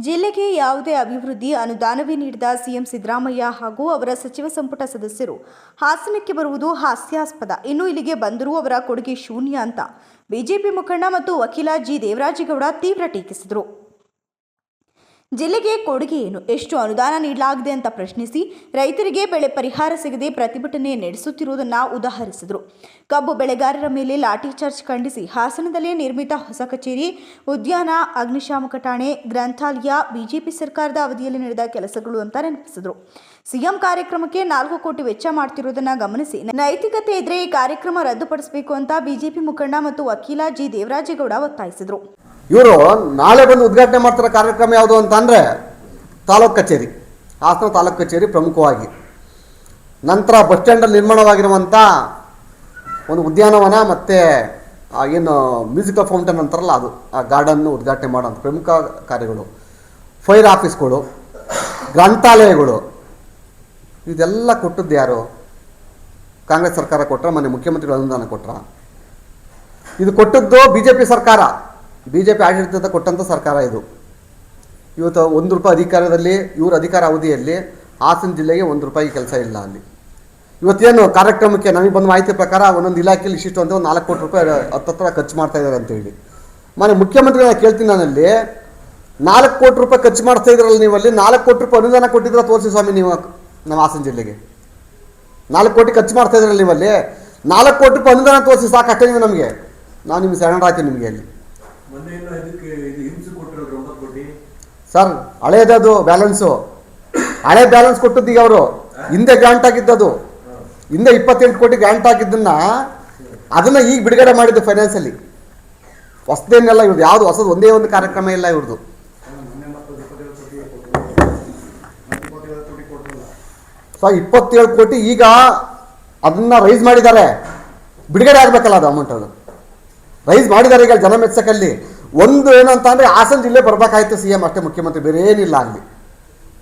ಜಿಲ್ಲೆಗೆ ಯಾವುದೇ ಅಭಿವೃದ್ಧಿ ಅನುದಾನವೇ ನೀಡಿದ ಸಿಎಂ ಸಿದ್ದರಾಮಯ್ಯ ಹಾಗೂ ಅವರ ಸಚಿವ ಸಂಪುಟ ಸದಸ್ಯರು ಹಾಸನಕ್ಕೆ ಬರುವುದು ಹಾಸ್ಯಾಸ್ಪದ. ಇನ್ನು ಇಲ್ಲಿಗೆ ಬಂದರೂ ಅವರ ಕೊಡುಗೆ ಶೂನ್ಯ ಅಂತ. ಬಿಜೆಪಿ ಮುಖಂಡ ಮತ್ತು ವಕೀಲ ಜಿ. ದೇವರಾಜೇಗೌಡ ತೀವ್ರ ಟೀಕಿಸಿದರು. ಜಿಲ್ಲೆಗೆ ಕೊಡುಗೆ ಏನು? ಎಷ್ಟು ಅನುದಾನ ನೀಡಲಾಗಿದೆ ಅಂತ ಪ್ರಶ್ನಿಸಿ ರೈತರಿಗೆ ಬೆಳೆ ಪರಿಹಾರ ಸಿಗದೆ ಪ್ರತಿಭಟನೆ ನಡೆಸುತ್ತಿರುವುದನ್ನು ಉದಾಹರಿಸಿದರು. ಕಬ್ಬು ಬೆಳೆಗಾರರ ಮೇಲೆ ಲಾಠಿ ಚಾರ್ಜ್ ಖಂಡಿಸಿ ಹಾಸನದಲ್ಲೇ ನಿರ್ಮಿತ ಹೊಸ ಕಚೇರಿ, ಉದ್ಯಾನ, ಅಗ್ನಿಶಾಮಕ ಠಾಣೆ, ಗ್ರಂಥಾಲಯ, ಬಿಜೆಪಿ ಸರ್ಕಾರದ ಅವಧಿಯಲ್ಲಿ ನಡೆದ ಕೆಲಸಗಳು ಅಂತ ನೆನಪಿಸಿದರು. ಸಿಎಂ ಕಾರ್ಯಕ್ರಮಕ್ಕೆ ನಾಲ್ಕು ಕೋಟಿ ವೆಚ್ಚ ಮಾಡ್ತಿರುವುದನ್ನು ಗಮನಿಸಿ ನೈತಿಕತೆ ಇದ್ರೆ ಈ ಕಾರ್ಯಕ್ರಮ ರದ್ದುಪಡಿಸಬೇಕು ಅಂತ ಬಿಜೆಪಿ ಮುಖಂಡ ಮತ್ತು ವಕೀಲ ಜಿ. ದೇವರಾಜೇಗೌಡ ಒತ್ತಾಯಿಸಿದರು. ಇವರು ನಾಳೆ ಬಂದು ಉದ್ಘಾಟನೆ ಮಾಡ್ತಿರೋ ಕಾರ್ಯಕ್ರಮ ಯಾವುದು ಅಂತ ಅಂದರೆ ತಾಲೂಕು ಕಚೇರಿ, ಹಾಸನ ತಾಲೂಕು ಕಚೇರಿ ಪ್ರಮುಖವಾಗಿ. ನಂತರ ಬಸ್ ಸ್ಟ್ಯಾಂಡಲ್ಲಿ ನಿರ್ಮಾಣವಾಗಿರುವಂಥ ಒಂದು ಉದ್ಯಾನವನ ಮತ್ತು ಏನು ಮ್ಯೂಸಿಕಲ್ ಫೌಂಟೇನ್ ಅಂತಾರಲ್ಲ ಅದು, ಆ ಗಾರ್ಡನ್ನು ಉದ್ಘಾಟನೆ ಮಾಡೋಂಥ ಪ್ರಮುಖ ಕಾರ್ಯಗಳು. ಫೈರ್ ಆಫೀಸ್ಗಳು, ಗ್ರಂಥಾಲಯಗಳು, ಇದೆಲ್ಲ ಕೊಟ್ಟದ್ದು ಯಾರು? ಕಾಂಗ್ರೆಸ್ ಸರ್ಕಾರ ಕೊಟ್ಟರೆ ಮನೆ ಮುಖ್ಯಮಂತ್ರಿಗಳು ಅನುದಾನ ಕೊಟ್ರ. ಇದು ಕೊಟ್ಟದ್ದು ಬಿ ಜೆ ಪಿ ಸರ್ಕಾರ. ಬಿ ಜೆ ಪಿ ಆಡಳಿತದ ಕೊಟ್ಟಂಥ ಸರ್ಕಾರ ಇದು. ಇವತ್ತು ಒಂದು ರೂಪಾಯಿ ಅಧಿಕಾರದಲ್ಲಿ, ಇವ್ರ ಅಧಿಕಾರ ಅವಧಿಯಲ್ಲಿ ಹಾಸನ ಜಿಲ್ಲೆಗೆ ಒಂದು ರೂಪಾಯಿ ಕೆಲಸ ಇಲ್ಲ ಅಲ್ಲಿ. ಇವತ್ತೇನು ಕಾರ್ಯಕ್ರಮಕ್ಕೆ ನಮಗೆ ಬಂದ ಮಾಹಿತಿ ಪ್ರಕಾರ ಒಂದೊಂದು ಇಲಾಖೆಯಲ್ಲಿ ಇಷ್ಟಿಷ್ಟು ಅಂತ ಒಂದು ನಾಲ್ಕು ಕೋಟಿ ರೂಪಾಯಿ ಹತ್ತತ್ರ ಖರ್ಚು ಮಾಡ್ತಾ ಇದ್ದಾರೆ ಅಂತೇಳಿ ಮನೆ ಮುಖ್ಯಮಂತ್ರಿಗಳನ್ನ ಕೇಳ್ತೀನಿ ನಾನಲ್ಲಿ, ನಾಲ್ಕು ಕೋಟಿ ರೂಪಾಯಿ ಖರ್ಚು ಮಾಡ್ತಾ ಇದ್ರಲ್ಲ ನೀವು ಅಲ್ಲಿ, ನಾಲ್ಕು ಕೋಟಿ ರೂಪಾಯಿ ಅನುದಾನ ಕೊಟ್ಟಿದ್ರೆ ತೋರಿಸಿ ಸ್ವಾಮಿ ನೀವು ನಮ್ಮ ಹಾಸನ ಜಿಲ್ಲೆಗೆ. ನಾಲ್ಕು ಕೋಟಿ ಖರ್ಚು ಮಾಡ್ತಾ ಇದ್ರಲ್ಲ ನೀವಲ್ಲಿ, ನಾಲ್ಕು ಕೋಟಿ ರೂಪಾಯಿ ಅನುದಾನ ತೋರಿಸಿ ಸಾಕಷ್ಟೇ ನೀವು ನಮಗೆ? ನಾನು ನಿಮ್ಗೆ ಶರಣರಾಗ್ತೀವಿ ನಿಮಗೆ ಅಲ್ಲಿ. ಸರ್ ಹಳೇದದು ಬ್ಯಾಲೆನ್ಸು. ಹಳೆ ಬ್ಯಾಲೆನ್ಸ್ ಕೊಟ್ಟದ್ದು ಈಗ ಅವರು ಹಿಂದೆ ಗ್ರಾಂಟ್ ಆಗಿದ್ದದು ಹಿಂದೆ ಇಪ್ಪತ್ತೆಂಟು ಕೋಟಿ ಗ್ರಾಂಟ್ ಆಗಿದ್ದನ್ನ ಅದನ್ನ ಈಗ ಬಿಡುಗಡೆ ಮಾಡಿದ್ದು ಫೈನಾನ್ಸಲ್ಲಿ ಹೊಸದೇನೆಲ್ಲ ಇವ್ರದ್ದು ಯಾವುದು ಹೊಸದು? ಒಂದೇ ಒಂದು ಕಾರ್ಯಕ್ರಮ ಇಲ್ಲ ಇವ್ರದ್ದು ಸೊ ಇಪ್ಪತ್ತೇಳು ಕೋಟಿ ಈಗ ಅದನ್ನ ರೈಸ್ ಮಾಡಿದ್ದಾರೆ. ಬಿಡುಗಡೆ ಆಗಬೇಕಲ್ಲ ಅದು ಅಮೌಂಟ್ ಅದು. ರೈಸ್ ಮಾಡಿದ್ದಾರೆ ಈಗ ಜನ ಮೆಚ್ಚಕಲ್ಲಿ. ಒಂದು ಏನು ಅಂದರೆ ಹಾಸನ ಜಿಲ್ಲೆ ಬರಬೇಕಾಯ್ತು ಸಿ ಎಂ ಅಷ್ಟೇ, ಮುಖ್ಯಮಂತ್ರಿ ಬೇರೆ ಏನಿಲ್ಲ ಅಲ್ಲಿ.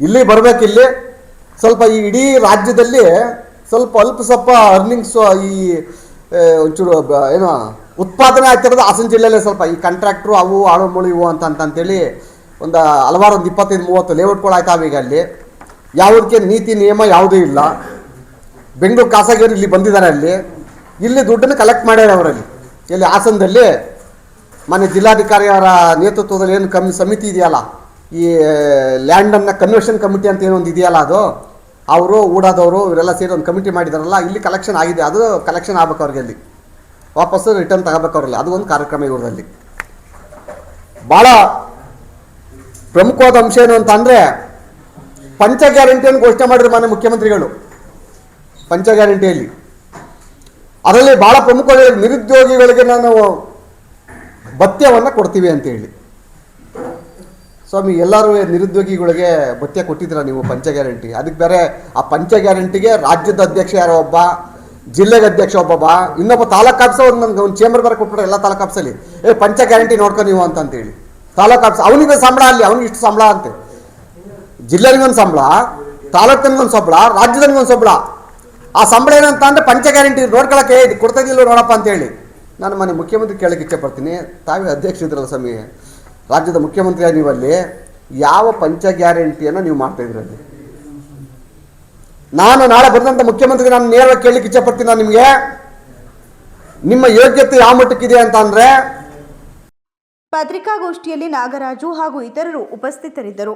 ಇಲ್ಲಿ ಬರಬೇಕಿಲ್ಲಿ ಸ್ವಲ್ಪ ಈ ಇಡೀ ರಾಜ್ಯದಲ್ಲಿ ಸ್ವಲ್ಪ ಅಲ್ಪ ಸ್ವಲ್ಪ ಅರ್ನಿಂಗ್ಸ್ ಈ ಒಂಚೂರು ಏನು, ಉತ್ಪಾದನೆ ಆಗ್ತಿರೋದು ಹಾಸನ ಜಿಲ್ಲೆಯಲ್ಲೇ ಸ್ವಲ್ಪ. ಈ ಕಾಂಟ್ರಾಕ್ಟ್ರು ಅವು, ಆಳು, ಮುಳು, ಇವು ಅಂತ ಅಂತ, ಅಂತೇಳಿ ಒಂದು ಹಲವಾರು ಒಂದು ಇಪ್ಪತ್ತೈದು, ಮೂವತ್ತು ಲೇಔಟ್ಗಳು ಆಯ್ತಾವೆ ಈಗ ಅಲ್ಲಿ. ಯಾವುದಕ್ಕೆ ನೀತಿ, ನಿಯಮ ಯಾವುದೂ ಇಲ್ಲ. ಬೆಂಗಳೂರು, ಖಾಸಗಿಯವರು ಇಲ್ಲಿ ಬಂದಿದ್ದಾರೆ ಅಲ್ಲಿ. ಇಲ್ಲಿ ದುಡ್ಡನ್ನು ಕಲೆಕ್ಟ್ ಮಾಡ್ಯಾರ ಅವರಲ್ಲಿ. ಇಲ್ಲಿ ಹಾಸನದಲ್ಲಿ ಮನೆ ಜಿಲ್ಲಾಧಿಕಾರಿಯವರ ನೇತೃತ್ವದಲ್ಲಿ ಏನು ಕಮ್, ಸಮಿತಿ ಇದೆಯಲ್ಲ, ಈ ಲ್ಯಾಂಡನ್ನು ಕನ್ವರ್ಷನ್ ಕಮಿಟಿ ಅಂತ ಏನೊಂದು ಇದೆಯಲ್ಲ ಅದು, ಅವರು ಊಡಾದವರು ಇವರೆಲ್ಲ ಸೇರಿ ಒಂದು ಕಮಿಟಿ ಮಾಡಿದಾರಲ್ಲ, ಇಲ್ಲಿ ಕಲೆಕ್ಷನ್ ಆಗಿದೆ, ಅದು ಕಲೆಕ್ಷನ್ ಆಗ್ಬೇಕು ಅವ್ರಿಗೆ ಅಲ್ಲಿ. ವಾಪಸ್ಸು ರಿಟರ್ನ್ ತಗೋಬೇಕು ಅವ್ರಲ್ಲಿ, ಅದು ಒಂದು ಕಾರ್ಯಕ್ರಮ ಇವ್ರದಲ್ಲಿ. ಭಾಳ ಪ್ರಮುಖವಾದ ಅಂಶ ಏನು ಅಂತ ಅಂದರೆ, ಪಂಚ ಗ್ಯಾರಂಟಿಯನ್ನು ಘೋಷಣೆ ಮಾಡಿದ್ರು ಮಾನ್ಯ ಮುಖ್ಯಮಂತ್ರಿಗಳು, ಪಂಚ ಗ್ಯಾರಂಟಿಯಲ್ಲಿ. ಅದರಲ್ಲಿ ಬಹಳ ಪ್ರಮುಖವಾಗಿ ನಿರುದ್ಯೋಗಿಗಳಿಗೆ ನಾನು ಭತ್ಯವನ್ನು ಕೊಡ್ತೀವಿ ಅಂತೇಳಿ ಸ್ವಾಮಿ, ಎಲ್ಲರೂ ನಿರುದ್ಯೋಗಿಗಳಿಗೆ ಭತ್ಯ ಕೊಟ್ಟಿದ್ದೀರಾ ನೀವು ಪಂಚ ಗ್ಯಾರಂಟಿ? ಅದಕ್ಕೆ ಬೇರೆ ಆ ಪಂಚ ಗ್ಯಾರಂಟಿಗೆ ರಾಜ್ಯದ ಅಧ್ಯಕ್ಷ ಯಾರೋ ಒಬ್ಬ, ಜಿಲ್ಲೆಗೆ ಅಧ್ಯಕ್ಷ ಒಬ್ಬ ಇನ್ನೊಬ್ಬ ತಾಲೂಕು ಆಫೀಸ ಒಂದು ನನಗೆ ಒಂದು ಚೇಂಬರ್ ಬರ ಕೊಟ್ಬಿಟ್ರೆ ಎಲ್ಲ ತಾಲೂಕು ಆಫೀಸಲ್ಲಿ, ಏ, ಪಂಚ ಗ್ಯಾರಂಟಿ ನೋಡ್ಕೊ ನೀವು ಅಂತ ಅಂತೇಳಿ ತಾಲೂಕು ಆಫೀಸ್, ಅವನಿಗೆ ಸಂಬಳ ಅಲ್ಲಿ, ಅವ್ನಿಗೆ ಇಷ್ಟು ಸಂಬಳ ಅಂತೆ. ಜಿಲ್ಲೆನಿಗೊಂದು ಸಂಬಳ, ತಾಲೂಕಿನಿಗೊಂದು ಸಂಬಳ, ರಾಜ್ಯದನಿಗೊಂದು ಸಂಬಳ. ಆ ಸಂಬಳ ಏನಂತ ಅಂದ್ರೆ ಪಂಚ ಗ್ಯಾರಂಟಿ ನೋಡ್ಕೊಳಕ್ಕೆ ಇದು ಕೊಡ್ತಾಯಿದ್ದಿಲ್ಲ ನೋಡಪ್ಪ ಅಂತೇಳಿ. ನಾನು ಮನೆ ಮುಖ್ಯಮಂತ್ರಿ ಕೇಳಕ್ಕೆ ಇಚ್ಛೆ ಪಡ್ತೀನಿ ತಾವೇ ಅಧ್ಯಕ್ಷ ಇದ್ರಲ್ಲ ಸ್ವಾಮಿ, ರಾಜ್ಯದ ಮುಖ್ಯಮಂತ್ರಿ ನೀವಲ್ಲಿ ಯಾವ ಪಂಚ ಗ್ಯಾರಂಟಿಯನ್ನು ನೀವು ಮಾಡ್ತಾ ನಾನು ನಾಳೆ ಬಂದಂಥ ಮುಖ್ಯಮಂತ್ರಿ ನಾನು ನೇರವಾಗಿ ಕೇಳಲಿಕ್ಕೆ ಇಚ್ಛೆ ಪಡ್ತೀನಿ ನಾನು ನಿಮಗೆ. ನಿಮ್ಮ ಯೋಗ್ಯತೆ ಯಾವ ಮಟ್ಟಕ್ಕಿದೆ ಅಂತ ಅಂದರೆ, ಪತ್ರಿಕಾಗೋಷ್ಠಿಯಲ್ಲಿ ನಾಗರಾಜು ಹಾಗೂ ಇತರರು ಉಪಸ್ಥಿತರಿದ್ದರು.